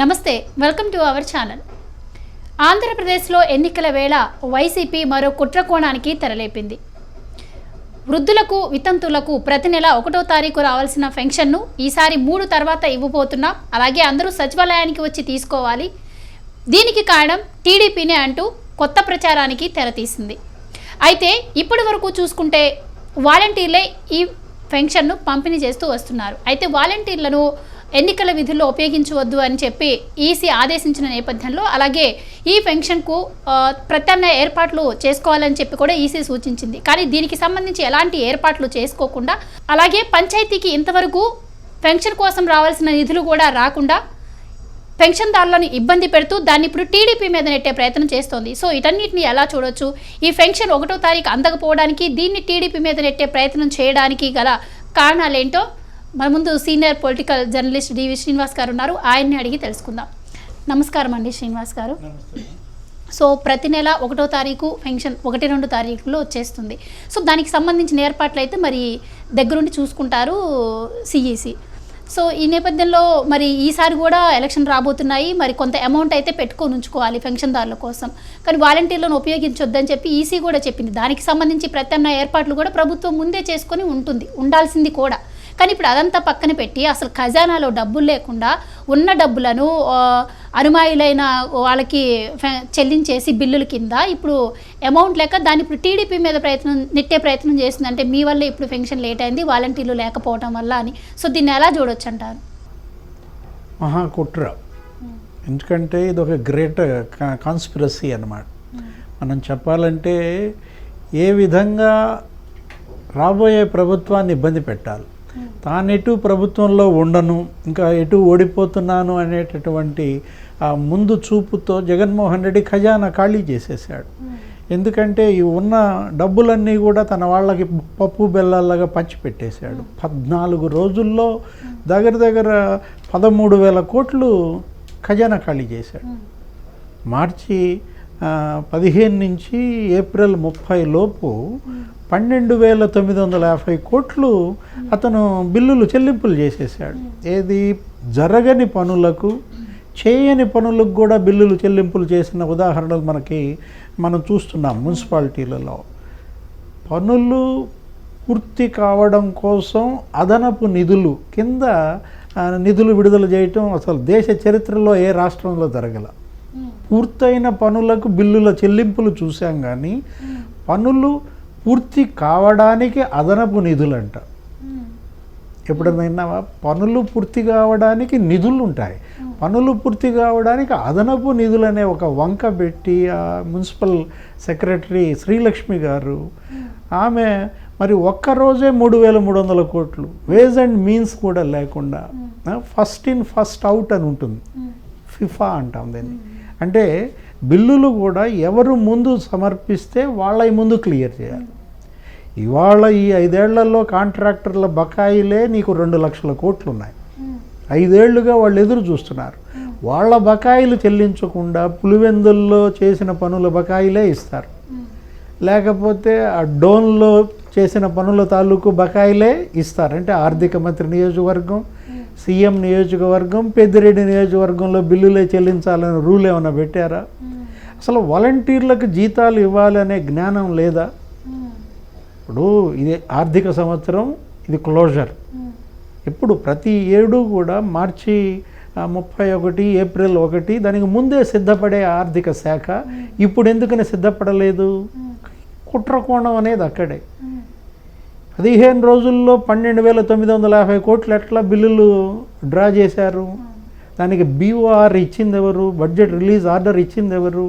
నమస్తే welcome to our channel. ఆంధ్రప్రదేశ్లో ఎన్నికల వేళ వైసీపీ మరో కుట్రకోణానికి తెరలేపింది. వృద్ధులకు వితంతులకు ప్రతి నెల ఒకటో తారీఖు రావాల్సిన పెన్షన్ను ఈసారి మూడు తర్వాత ఇవ్వబోతున్నాం అలాగే అందరూ సచివాలయానికి వచ్చి తీసుకోవాలి. దీనికి కారణం టీడీపీనే అంటూ కొత్త ప్రచారానికి తెరతీసింది. అయితే ఇప్పటి వరకు చూసుకుంటే వాలంటీర్లే ఈ పెన్షన్ను పంపిణీ చేస్తూ వస్తున్నారు. అయితే వాలంటీర్లను ఎన్నికల విధుల్లో ఉపయోగించవద్దు అని చెప్పి ఈసీ ఆదేశించిన నేపథ్యంలో అలాగే ఈ పెన్షన్కు ప్రత్యామ్నాయ ఏర్పాట్లు చేసుకోవాలని చెప్పి కూడా ఈసీ సూచించింది. కానీ దీనికి సంబంధించి ఎలాంటి ఏర్పాట్లు చేసుకోకుండా అలాగే పంచాయతీకి ఇంతవరకు పెన్షన్ కోసం రావాల్సిన నిధులు కూడా రాకుండా పెన్షన్దారులను ఇబ్బంది పెడుతూ దాన్ని ఇప్పుడు టీడీపీ మీద నెట్టే ప్రయత్నం చేస్తోంది. సో ఇటన్నిటిని ఎలా చూడొచ్చు? ఈ పెన్షన్ ఒకటో తారీఖు అందకపోవడానికి దీన్ని టీడీపీ మీద నెట్టే ప్రయత్నం చేయడానికి గల కారణాలేంటో మన ముందు senior political journalist DV Srinivas garu ఉన్నారు. ఆయన్ని అడిగి తెలుసుకుందాం. నమస్కారం అండి శ్రీనివాస్ గారు. సో ప్రతి నెల ఒకటో తారీఖు పెన్షన్ ఒకటి రెండు తారీఖులో వచ్చేస్తుంది. సో దానికి సంబంధించిన ఏర్పాట్లు అయితే మరి దగ్గరుండి చూసుకుంటారు సిఈసి. సో ఈ నేపథ్యంలో మరి ఈసారి కూడా ఎలక్షన్ రాబోతున్నాయి. మరి కొంత అమౌంట్ అయితే పెట్టుకొని ఉంచుకోవాలి పెన్షన్దారుల కోసం. కానీ వాలంటీర్లను ఉపయోగించొద్దని చెప్పి ఈసీ కూడా చెప్పింది. దానికి సంబంధించి ప్రత్యామ్నాయ ఏర్పాట్లు కూడా ప్రభుత్వం ముందే చేసుకొని ఉంటుంది. ఉండాల్సింది కూడా. కానీ ఇప్పుడు అదంతా పక్కన పెట్టి అసలు ఖజానాలో డబ్బులు లేకుండా ఉన్న డబ్బులను అనుమాయులైన వాళ్ళకి చెల్లించేసి బిల్లుల కింద ఇప్పుడు అమౌంట్ లేక దాన్ని ఇప్పుడు టీడీపీ మీద ప్రయత్నం నెట్టే ప్రయత్నం చేస్తుంది అంటే మీ వల్ల ఇప్పుడు పెన్షన్ లేట్ అయింది వాలంటీర్లు లేకపోవడం వల్ల అని. సో దీన్ని ఎలా చూడొచ్చు అంటారు మహా కుట్ర. ఎందుకంటే ఇది ఒక గ్రేట్ కాన్స్పిరసీ అన్నమాట. మనం చెప్పాలంటే ఏ విధంగా రాబోయే ప్రభుత్వాన్ని ఇబ్బంది పెట్టాలి. తాను ఎటు ప్రభుత్వంలో ఉండను ఇంకా ఎటు ఓడిపోతున్నాను అనేటటువంటి ఆ ముందు చూపుతో జగన్మోహన్ రెడ్డి ఖజానా ఖాళీ చేసేసాడు ఎందుకంటే ఈ ఉన్న డబ్బులన్నీ కూడా తన వాళ్ళకి పప్పు బెల్లాలుగా పంచిపెట్టేశాడు పద్నాలుగు రోజుల్లో దగ్గర దగ్గర పదమూడు వేల కోట్లు ఖజానా ఖాళీ చేశాడు. మార్చి పదిహేను నుంచి ఏప్రిల్ ముప్పై లోపు పన్నెండు వేల తొమ్మిది వందల యాభై కోట్లు అతను బిల్లులు చెల్లింపులు చేసేసాడు ఏది? జరగని పనులకు చేయని పనులకు కూడా బిల్లులు చెల్లింపులు చేసిన ఉదాహరణలు మనకి మనం చూస్తున్నాం మున్సిపాలిటీలలో. పనులు పూర్తి కావడం కోసం అదనపు నిధులు కింద నిధులు విడుదల చేయటం అసలు దేశ చరిత్రలో ఏ రాష్ట్రంలో జరగల. పూర్తయిన పనులకు బిల్లుల చెల్లింపులు చూసాం కానీ పనులు పూర్తి కావడానికి అదనపు నిధులంట. ఎప్పుడైనా విన్నావా? పనులు పూర్తి కావడానికి నిధులు ఉంటాయి పనులు పూర్తి కావడానికి అదనపు నిధులు అనే ఒక వంక పెట్టి ఆ మున్సిపల్ సెక్రటరీ శ్రీలక్ష్మి గారు ఆమె మరి ఒక్కరోజే మూడు వేల మూడు వందల కోట్లు వేజ్ అండ్ మీన్స్ కూడా లేకుండా ఫస్ట్ ఇన్ ఫస్ట్ అవుట్ అని ఉంటుంది. ఫిఫా అంటాం దీన్ని. అంటే బిల్లులు కూడా ఎవరు ముందు సమర్పిస్తే వాళ్ళ ముందు క్లియర్ చేయాలి. ఇవాళ ఈ ఐదేళ్ళలో కాంట్రాక్టర్ల బకాయిలే నీకు రెండు లక్షల కోట్లు ఉన్నాయి ఐదేళ్ళుగా వాళ్ళు ఎదురు చూస్తున్నారు. వాళ్ళ బకాయిలు చెల్లించకుండా పులివెందుల్లో చేసిన పనుల బకాయిలే ఇస్తారు. లేకపోతే ఆ డోన్లో చేసిన పనుల తాలూకు బకాయిలే ఇస్తారు. అంటే ఆర్థిక మంత్రి నియోజకవర్గం సీఎం నియోజకవర్గం పెద్దిరెడ్డి నియోజకవర్గంలో బిల్లులే చెల్లించాలని రూల్ ఏమైనా పెట్టారా? అసలు వాలంటీర్లకు జీతాలు ఇవ్వాలనే జ్ఞానం లేదా? ఇప్పుడు ఇది ఆర్థిక సంవత్సరం ఇది క్లోజర్. ఇప్పుడు ప్రతి ఏడు కూడా మార్చి ముప్పై ఒకటి ఏప్రిల్ ఒకటి దానికి ముందే సిద్ధపడే ఆర్థిక శాఖ ఇప్పుడు ఎందుకని సిద్ధపడలేదు? కుట్రకోణం అనేది అక్కడే. పదిహేను రోజుల్లో పన్నెండు వేల తొమ్మిది వందల యాభై కోట్లు ఎట్లా బిల్లులు డ్రా చేశారు? దానికి బీఓఆర్ ఇచ్చింది ఎవరు బడ్జెట్ రిలీజ్ ఆర్డర్ ఇచ్చింది ఎవరు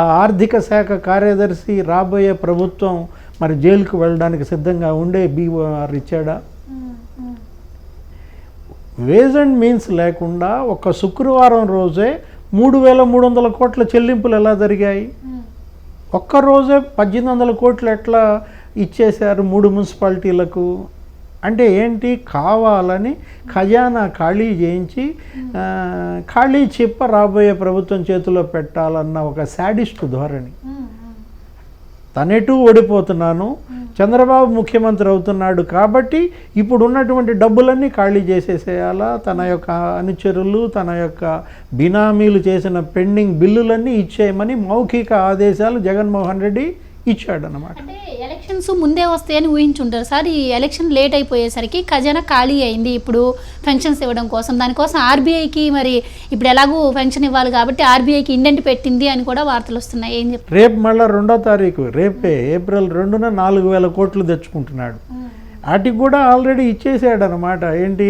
ఆ ఆర్థిక శాఖ కార్యదర్శి రాబోయే ప్రభుత్వం మరి జైలుకు వెళ్ళడానికి సిద్ధంగా ఉండే బీఓఆర్ ఇచ్చాడా? వేజ్ అండ్ మీన్స్ లేకుండా ఒక శుక్రవారం రోజే మూడు వేల మూడు వందల కోట్ల చెల్లింపులు ఎలా జరిగాయి? ఒక్క రోజే పద్దెనిమిది వందల కోట్లు ఎట్లా ఇచ్చేశారు మూడు మున్సిపాలిటీలకు. అంటే ఏంటి? కావాలని ఖజానా ఖాళీ చేయించి ఖాళీ చిప్ప రాబోయే ప్రభుత్వం చేతిలో పెట్టాలన్న ఒక శాడిస్ట్ ధోరణి. తనెటూ ఓడిపోతున్నాను. చంద్రబాబు ముఖ్యమంత్రి అవుతున్నాడు కాబట్టి ఇప్పుడు ఉన్నటువంటి డబ్బులన్నీ ఖాళీ చేసేసేయాలా? తన యొక్క అనుచరులు తన యొక్క బినామీలు చేసిన పెండింగ్ బిల్లులన్నీ ఇచ్చేయమని మౌఖిక ఆదేశాలు జగన్మోహన్ రెడ్డి ఇచ్చాడనమాట అంటే ఎలక్షన్స్ ముందే వస్తాయని ఊహించుంటారు. సార్ ఈ ఎలక్షన్ లేట్ అయిపోయేసరికి ఖజానా ఖాళీ అయింది. ఇప్పుడు ఫంక్షన్స్ ఇవ్వడం కోసం దానికోసం ఆర్బీఐకి మరి ఇప్పుడు ఎలాగూ ఫంక్షన్ ఇవ్వాలి కాబట్టి ఆర్బీఐకి ఇండెంట్ పెట్టింది అని కూడా వార్తలు వస్తున్నాయి. ఏం చెప్తారు రేపు మళ్ళీ రెండో తారీఖు రేపే ఏప్రిల్ రెండున నాలుగు వేల కోట్లు తెచ్చుకుంటున్నాడు. వాటికి కూడా ఆల్రెడీ ఇచ్చేసాడు అనమాట ఏంటి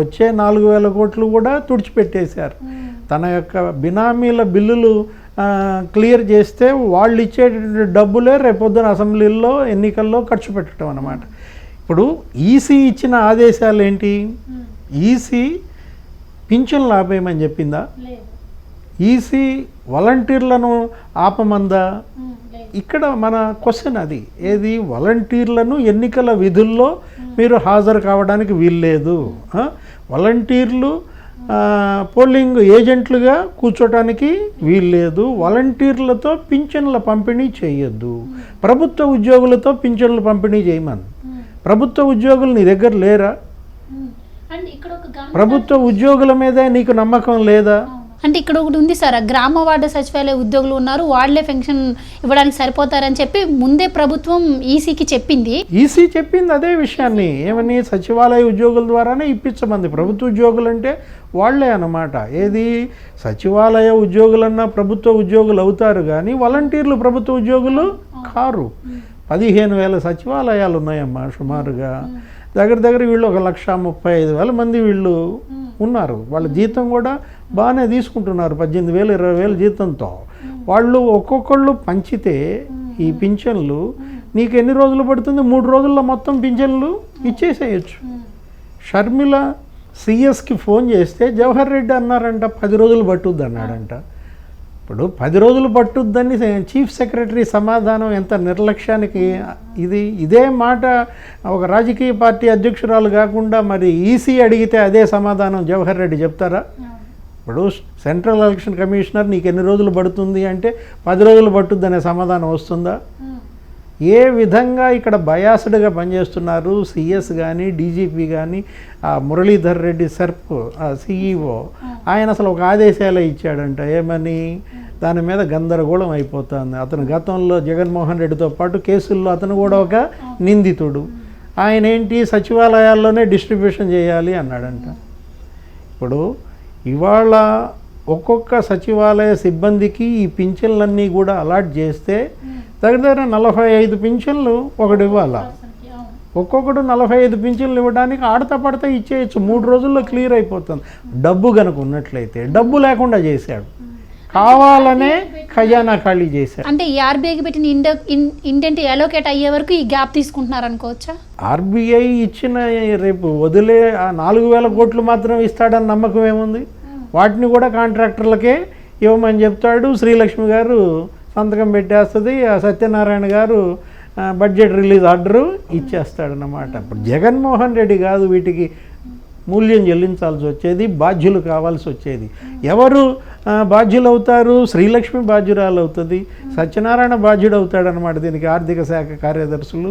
వచ్చే నాలుగు వేల కోట్లు కూడా తుడిచిపెట్టేశారు. తన యొక్క బినామీల బిల్లులు క్లియర్ చేస్తే వాళ్ళు ఇచ్చేటటువంటి డబ్బులే రేపొద్దున అసెంబ్లీలో ఎన్నికల్లో ఖర్చు పెట్టడం అనమాట ఇప్పుడు ఈసీ ఇచ్చిన ఆదేశాలు ఏంటి? ఈసీ పింఛన్లు ఆపేయమని చెప్పిందా? ఈసీ వాలంటీర్లను ఆపమందా? ఇక్కడ మన క్వశ్చన్ అది. ఏది? వాలంటీర్లను ఎన్నికల విధుల్లో మీరు హాజరు కావడానికి వీల్లేదు? వాలంటీర్లు పోలింగ్ ఏజెంట్లుగా కూర్చోటానికి వీల్లేదు. వాలంటీర్లతో పింఛన్ల పంపిణీ చేయొద్దు. ప్రభుత్వ ఉద్యోగులతో పింఛన్లు పంపిణీ చేయమని. ప్రభుత్వ ఉద్యోగులు నీ దగ్గర లేరా? ఒక ప్రభుత్వ ఉద్యోగుల మీద నీకు నమ్మకం లేదా? అంటే ఇక్కడ ఒకటి ఉంది సార్ గ్రామ వార్డు సచివాలయ ఉద్యోగులు ఉన్నారు వాళ్ళే పెన్షన్ ఇవ్వడానికి సరిపోతారని చెప్పి ముందే ప్రభుత్వం ఈసీకి చెప్పింది. ఈసీ చెప్పింది అదే విషయాన్ని. ఏమని సచివాలయ ఉద్యోగుల ద్వారానే ఇప్పించమంది. ప్రభుత్వ ఉద్యోగులు అంటే వాళ్ళే అన్నమాట. ఏది సచివాలయ ఉద్యోగులన్నా ప్రభుత్వ ఉద్యోగులు అవుతారు కానీ వాలంటీర్లు ప్రభుత్వ ఉద్యోగులు కారు. పదిహేను వేల సచివాలయాలు ఉన్నాయమ్మా సుమారుగా. దగ్గర దగ్గర వీళ్ళు ఒక లక్ష ముప్పై ఐదు వేల మంది వీళ్ళు ఉన్నారు. వాళ్ళ జీతం కూడా బాగానే తీసుకుంటున్నారు పద్దెనిమిది వేలు ఇరవై వేలు జీతంతో. వాళ్ళు ఒక్కొక్కళ్ళు పంచితే ఈ పింఛన్లు నీకు ఎన్ని రోజులు పడుతుంది? మూడు రోజుల్లో మొత్తం పింఛన్లు ఇచ్చేసేయచ్చు. షర్మిల సిఎస్కి ఫోన్ చేస్తే జవహర్ రెడ్డి అన్నారంట పది రోజులు పట్టుద్ది అన్నాడంట ఇప్పుడు పది రోజులు పట్టుద్దని చీఫ్ సెక్రటరీ సమాధానం ఎంత నిర్లక్ష్యానికి? ఇది ఇదే మాట ఒక రాజకీయ పార్టీ అధ్యక్షురాలు కాకుండా మరి ఈసీ అడిగితే అదే సమాధానం జవహర్ రెడ్డి చెప్తారా? ఇప్పుడు సెంట్రల్ ఎలక్షన్ కమిషనర్ నీకు ఎన్ని రోజులు పడుతుంది అంటే పది రోజులు పట్టుద్ది అనే సమాధానం వస్తుందా? ఏ విధంగా ఇక్కడ బయాస్డ్గా పనిచేస్తున్నారు సిఎస్ కానీ డీజీపీ కానీ ఆ మురళీధర్ రెడ్డి సర్ప్ సిఈఓ? ఆయన అసలు ఒక ఆదేశాలే ఇచ్చాడంట ఏమని దాని మీద గందరగోళం అయిపోతుంది. అతను గతంలో జగన్మోహన్ రెడ్డితో పాటు కేసుల్లో అతను కూడా ఒక నిందితుడు. ఆయన ఏంటి? సచివాలయాల్లోనే డిస్ట్రిబ్యూషన్ చేయాలి అన్నాడంట. ఇప్పుడు ఇవాళ ఒక్కొక్క సచివాలయ సిబ్బందికి ఈ పింఛన్లన్నీ కూడా అలాట్ చేస్తే దగ్గర దగ్గర నలభై ఐదు పింఛన్లు ఒకటి ఇవ్వాలా? ఒక్కొక్కడు నలభై ఐదు పింఛన్లు ఇవ్వడానికి ఆడతా పడతా ఇచ్చేయచ్చు. మూడు రోజుల్లో క్లియర్ అయిపోతుంది. డబ్బు కనుక ఉన్నట్లయితే డబ్బు లేకుండా చేశాడు. కావాలనే ఖజానా ఖాళీ చేశాడు. అంటే ఈ ఆర్బీఐకి పెట్టిన ఇండ ఇండెంట్ అలోకేట్ అయ్యే వరకు ఈ గ్యాప్ తీసుకుంటున్నారు అనుకోవచ్చా? ఆర్బీఐ ఇచ్చిన రేపు వదిలే ఆ నాలుగు వేల కోట్లు మాత్రం ఇస్తాడని నమ్మకం ఏముంది? వాటిని కూడా కాంట్రాక్టర్లకే ఇవ్వమని చెప్తాడు. శ్రీలక్ష్మి గారు సంతకం పెట్టేస్తుంది. ఆ Satyanarayana garu budget release order ఇచ్చేస్తాడనమాట Jaganmohan Reddy కాదు వీటికి మూల్యం చెల్లించాల్సి వచ్చేది బాధ్యులు కావాల్సి వచ్చేది. ఎవరు బాధ్యులు అవుతారు శ్రీలక్ష్మి బాధ్యురాలు అవుతుంది సత్యనారాయణ బాధ్యుడు అవుతాడనమాట దీనికి ఆర్థిక శాఖ కార్యదర్శులు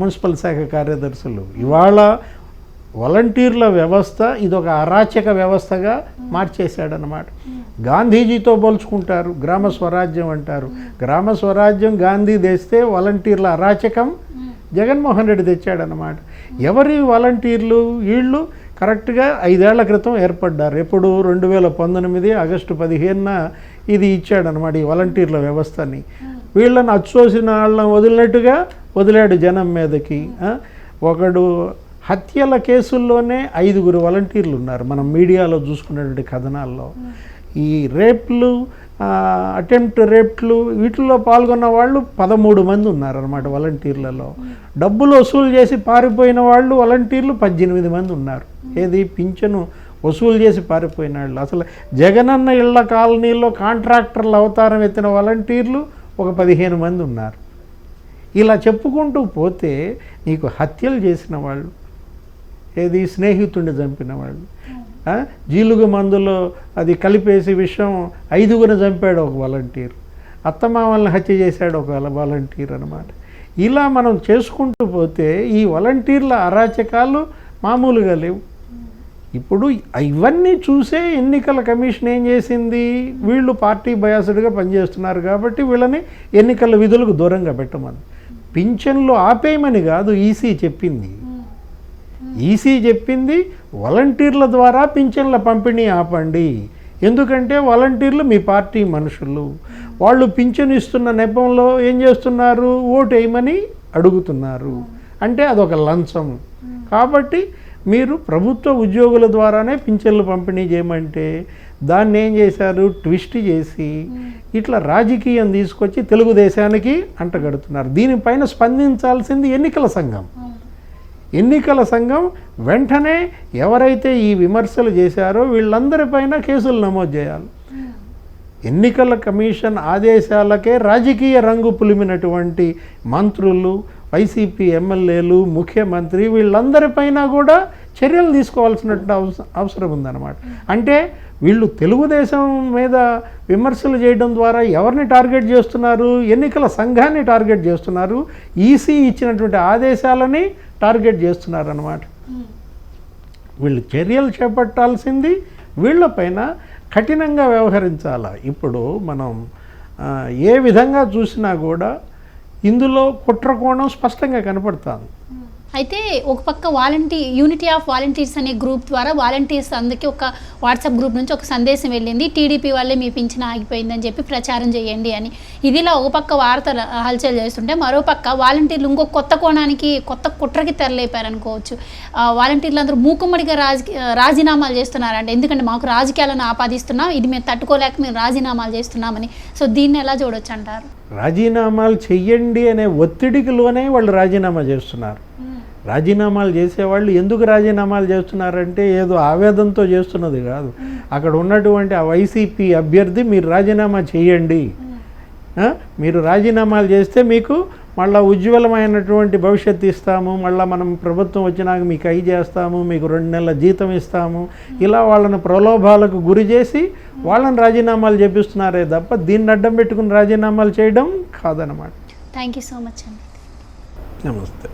మున్సిపల్ శాఖ కార్యదర్శులు. ఇవాళ వాలంటీర్ల వ్యవస్థ ఇదొక అరాచక వ్యవస్థగా మార్చేశాడనమాట గాంధీజీతో పోల్చుకుంటారు గ్రామ స్వరాజ్యం అంటారు. గ్రామ స్వరాజ్యం గాంధీ తెస్తే వాలంటీర్ల అరాచకం జగన్మోహన్ రెడ్డి తెచ్చాడనమాట ఎవరి వాలంటీర్లు వీళ్ళు? కరెక్ట్గా ఐదేళ్ళ క్రితం ఏర్పడ్డారు. ఎప్పుడు? రెండు వేల పంతొమ్మిది ఆగస్టు పదిహేనున ఇది ఇచ్చాడనమాట ఈ వాలంటీర్ల వ్యవస్థని. వీళ్ళని అచ్చోసిన వాళ్ళని వదిలినట్టుగా వదిలాడు జనం మీదకి? ఒకడు హత్యల కేసుల్లోనే ఐదుగురు వాలంటీర్లు ఉన్నారు. మనం మీడియాలో చూసుకున్నటువంటి కథనాల్లో. ఈ రేప్లు అటెంప్ట్ రేప్లు వీటిల్లో పాల్గొన్న వాళ్ళు పదమూడు మంది ఉన్నారనమాట వాలంటీర్లలో డబ్బులు వసూలు చేసి పారిపోయిన వాళ్ళు వాలంటీర్లు పద్దెనిమిది మంది ఉన్నారు. ఏది? పింఛను వసూలు చేసి పారిపోయిన వాళ్ళు. అసలు జగనన్న ఇళ్ళ కాలనీలో కాంట్రాక్టర్ల అవతారం ఎత్తిన వాలంటీర్లు ఒక పదిహేను మంది ఉన్నారు. ఇలా చెప్పుకుంటూ పోతే నీకు హత్యలు చేసిన వాళ్ళు ఏది? స్నేహితుడిని చంపిన వాళ్ళు. జీలుగు మందులో అది కలిపేసి విషయం ఐదుగురిని చంపాడు ఒక వాలంటీర్. అత్తమామల్ని హత్య చేశాడు ఒక వాలంటీర్ అనమాట ఇలా మనం చేసుకుంటూ పోతే ఈ వాలంటీర్ల అరాచకాలు మామూలుగా లేవు. ఇప్పుడు ఇవన్నీ చూసే ఎన్నికల కమిషన్ ఏం చేసింది? వీళ్ళు పార్టీ బయాసుడ్గా పనిచేస్తున్నారు కాబట్టి వీళ్ళని ఎన్నికల విధులకు దూరంగా పెట్టమని. పింఛన్లు ఆపేయమని కాదు ఈసీ చెప్పింది. ఈసీ చెప్పింది వాలంటీర్ల ద్వారా పింఛన్ల పంపిణీ ఆపండి. ఎందుకంటే వాలంటీర్లు మీ పార్టీ మనుషులు. వాళ్ళు పింఛన్ ఇస్తున్న నెపంలో ఏం చేస్తున్నారు? ఓటు వేయమని అడుగుతున్నారు. అంటే అదొక లంచం. కాబట్టి మీరు ప్రభుత్వ ఉద్యోగుల ద్వారానే పింఛన్లు పంపిణీ చేయమంటే దాన్ని ఏం చేశారు? ట్విస్ట్ చేసి ఇట్లా రాజకీయం తీసుకొచ్చి తెలుగుదేశానికి అంటగడుతున్నారు. దీనిపైన స్పందించాల్సింది ఎన్నికల సంఘం. ఎన్నికల సంఘం వెంటనే ఎవరైతే ఈ విమర్శలు చేశారో వీళ్ళందరిపైన కేసులు నమోదు చేయాలి. ఎన్నికల కమిషన్ ఆదేశాలకే రాజకీయ రంగు పులిమినటువంటి మంత్రులు వైసీపీ ఎమ్మెల్యేలు ముఖ్యమంత్రి వీళ్ళందరిపైన కూడా చర్యలు తీసుకోవాల్సినటువంటి అవసరం అవసరం ఉందన్నమాట. అంటే వీళ్ళు తెలుగుదేశం మీద విమర్శలు చేయడం ద్వారా ఎవరిని టార్గెట్ చేస్తున్నారు ఎన్నికల సంఘాన్ని టార్గెట్ చేస్తున్నారు ఈసీ ఇచ్చినటువంటి ఆదేశాలని టార్గెట్ చేస్తున్నారు అన్నమాట వీళ్ళు చర్యలు చేపట్టాల్సింది వీళ్ళపైన కఠినంగా వ్యవహరించాల? ఇప్పుడు మనం ఏ విధంగా చూసినా కూడా ఇందులో కుట్రకోణం స్పష్టంగా కనపడుతుంది. అయితే ఒక పక్క వాలంటీ యూనిటీ ఆఫ్ వాలంటీర్స్ అనే గ్రూప్ ద్వారా వాలంటీర్స్ అందరికీ ఒక వాట్సాప్ గ్రూప్ నుంచి ఒక సందేశం వెళ్ళింది. టీడీపీ వల్లే మీ పింఛన్ ఆగిపోయిందని చెప్పి ప్రచారం చేయండి అని. ఇదిలా ఒక పక్క వార్తలు హల్చల్ చేస్తుంటే మరో పక్క వాలంటీర్లు ఇంకో కొత్త కోణానికి కొత్త కుట్రకి తెరలేపారనుకోవచ్చు. వాలంటీర్లు అందరూ మూకుమ్మడిగా రాజకీ రాజీనామాలు చేస్తున్నారంట ఎందుకంటే మాకు రాజకీయాలను ఆపాదిస్తున్నాం. ఇది మేము తట్టుకోలేక మేము రాజీనామాలు చేస్తున్నామని. సో దీన్ని ఎలా చూడొచ్చు అంటారు? రాజీనామాలు చెయ్యండి అనే ఒత్తిడికిలోనే వాళ్ళు రాజీనామా చేస్తున్నారు. రాజీనామాలు చేసేవాళ్ళు ఎందుకు రాజీనామాలు చేస్తున్నారంటే ఏదో ఆవేదంతో చేస్తున్నది కాదు. అక్కడ ఉన్నటువంటి ఆ వైసీపీ అభ్యర్థి మీరు రాజీనామా చేయండి? మీరు రాజీనామాలు చేస్తే మీకు మళ్ళీ ఉజ్వలమైనటువంటి భవిష్యత్తు ఇస్తాము. మళ్ళీ మనం ప్రభుత్వం వచ్చినాక మీకు అయి చేస్తాము. మీకు రెండు నెలల జీతం ఇస్తాము. ఇలా వాళ్ళని ప్రలోభాలకు గురి చేసి వాళ్ళని రాజీనామాలు చేపిస్తున్నారే తప్ప దీన్ని అడ్డం పెట్టుకుని రాజీనామాలు చేయడం కాదనమాట థ్యాంక్ యూ సో మచ్ అండి నమస్తే.